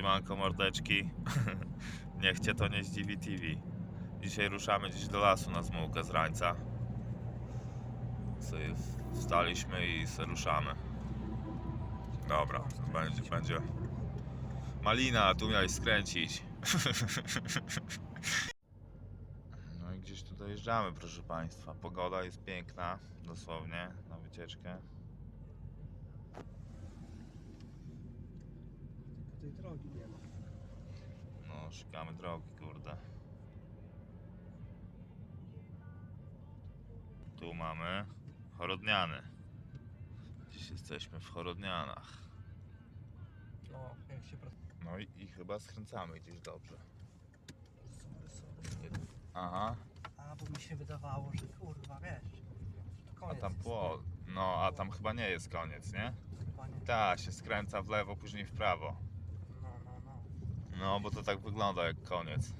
Siemanko mordeczki. Niech cię to nie zdziwi TV. Dzisiaj ruszamy dziś do lasu na zmułkę z rańca. Sobie wstaliśmy i se ruszamy. Dobra, będzie, będzie. Malina, tu miałeś skręcić. No i gdzieś tu dojeżdżamy, proszę Państwa. Pogoda jest piękna, dosłownie, na wycieczkę. Tej drogi nie ma. No, szukamy drogi, kurde. Tu mamy Chorodniany. Dziś jesteśmy w Chorodnianach. No, jak się pracuje. No i, i chyba skręcamy gdzieś dobrze. Aha, A, bo mi się wydawało, że kurwa, wiesz. To a koniec tam jest, pło. No, a tam chyba nie jest koniec, nie? Chyba nie. Ta, się skręca w lewo, później w prawo. No, bo to tak wygląda jak koniec.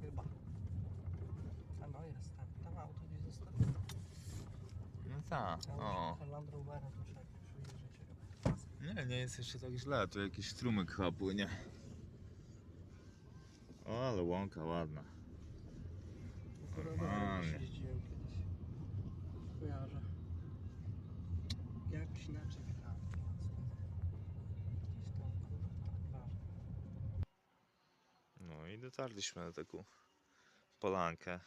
Chyba. A no jest tam. Tam auto gdzieś zostawione. No tak, o. muszę Land jakoś ujeżdżać chyba. Nie, nie jest jeszcze tak źle, tu jakiś strumyk chyba płynie. O, ale łąka ładna. Normalnie. rowerem jeździłem kiedyś. Kojarzę. Jakoś inaczej jechałem. Gdzieś tam, kurwa, ważne. No i dotarliśmy na taką polankę.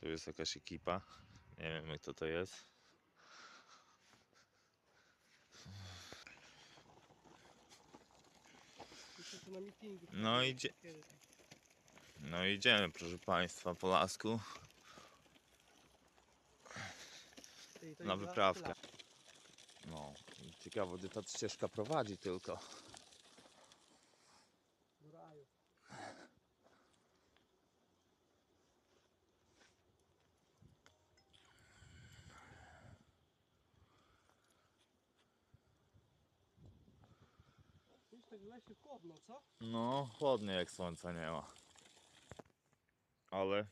Tu jest jakaś ekipa. Nie wiem kto to jest. No idzie-? No idziemy proszę Państwa po lasku na wyprawkę. No, ciekawe gdzie ta ścieżka prowadzi tylko. Do raju. W lesie chłodno, co? No, chłodnie jak słońca nie ma. Ale.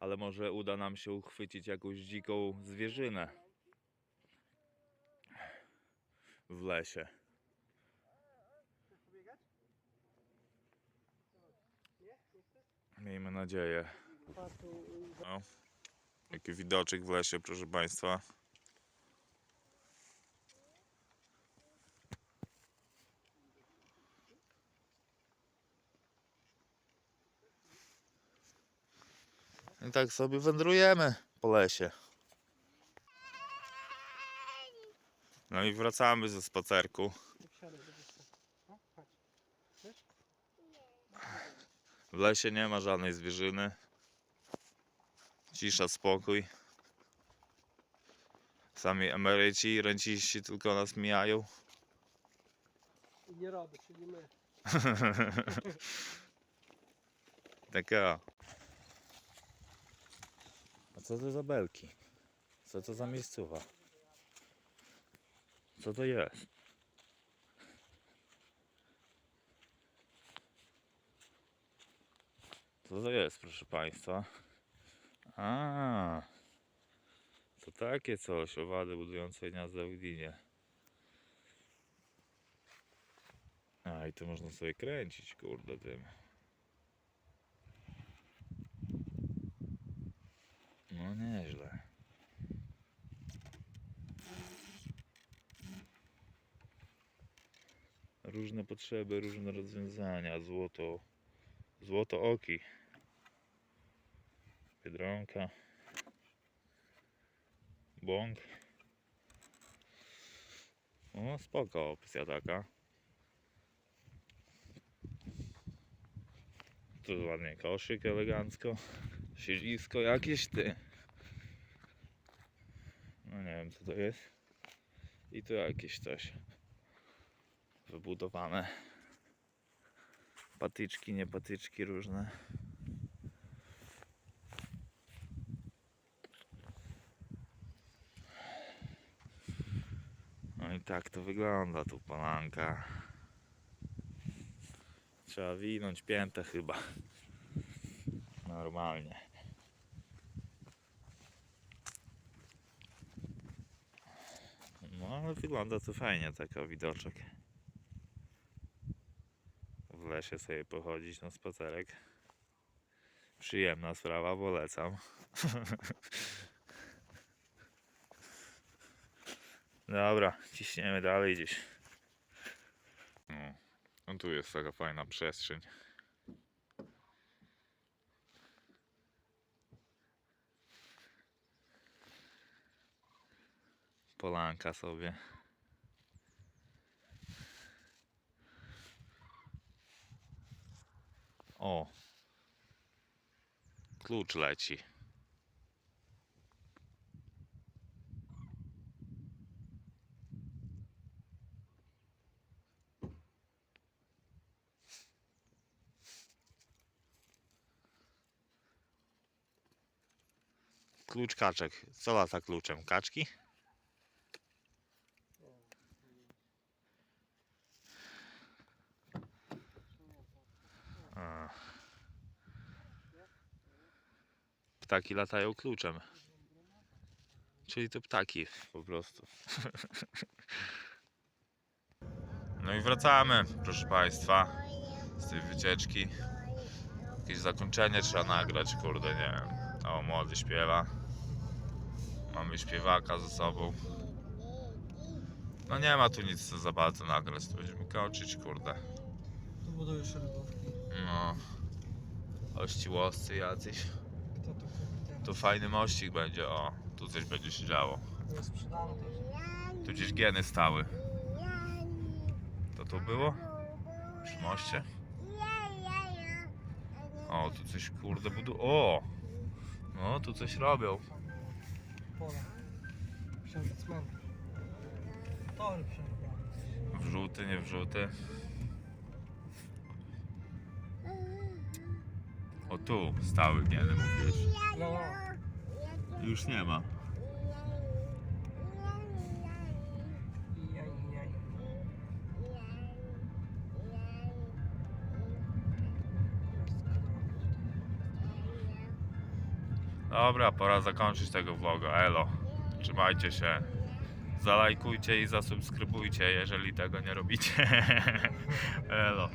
Ale może uda nam się uchwycić jakąś dziką zwierzynę. W lesie. Miejmy nadzieję. No. Jaki widoczek w lesie, proszę Państwa. I tak sobie wędrujemy po lesie. No i wracamy ze spacerku. W lesie nie ma żadnej zwierzyny. Cisza, spokój. Sami emeryci i renciści tylko nas mijają. I nie robię, czyli my. Taka. Co to za belki? Co to za miejscowa? Co to jest? Co to jest, proszę Państwa? A, to takie coś, owady budujące gniazda w glinie. A, i to można sobie kręcić, kurde, tym. No nieźle. Różne potrzeby, różne rozwiązania. Złoto, złoto oki. Biedronka. Bąk. O, spoko opcja taka. Tu ładnie koszyk elegancko. Siedzisko jakieś ty. No nie wiem co to jest. I tu jakieś coś wybudowane. Patyczki, nie patyczki różne. No i tak to wygląda tu palanka. Trzeba winąć piętę chyba. Normalnie. No ale wygląda to fajnie, taka widoczek. W lesie sobie pochodzić na spacerek. Przyjemna sprawa, polecam. Dobra, ciśniemy dalej gdzieś. No, no tu jest taka fajna przestrzeń. Polanka sobie. O. Klucz leci. Klucz kaczek. Co lata kluczem? Kaczki? A. Ptaki latają kluczem. Czyli to ptaki po prostu. No i wracamy, proszę Państwa, z tej wycieczki. Jakieś zakończenie trzeba nagrać, kurde, nie wiem. O, młody śpiewa. Mamy śpiewaka ze sobą. No nie ma tu nic co za bardzo nagrać, to będziemy kończyć, kurde. Tu budują szeregówki. No. Ościłoscy jacyś. Tu fajny mościk będzie, o. Tu coś będzie się działo. Tu gdzieś gieny stały. To tu było? Przy moście? O, tu coś kurde budu... O! No, tu coś robią. Wrzuty, nie wrzuty. O, tu stały gieny, mówisz. No, Już nie ma. Dobra, pora zakończyć tego vloga. Elo. Trzymajcie się. Zalajkujcie i zasubskrybujcie, jeżeli tego nie robicie. Elo.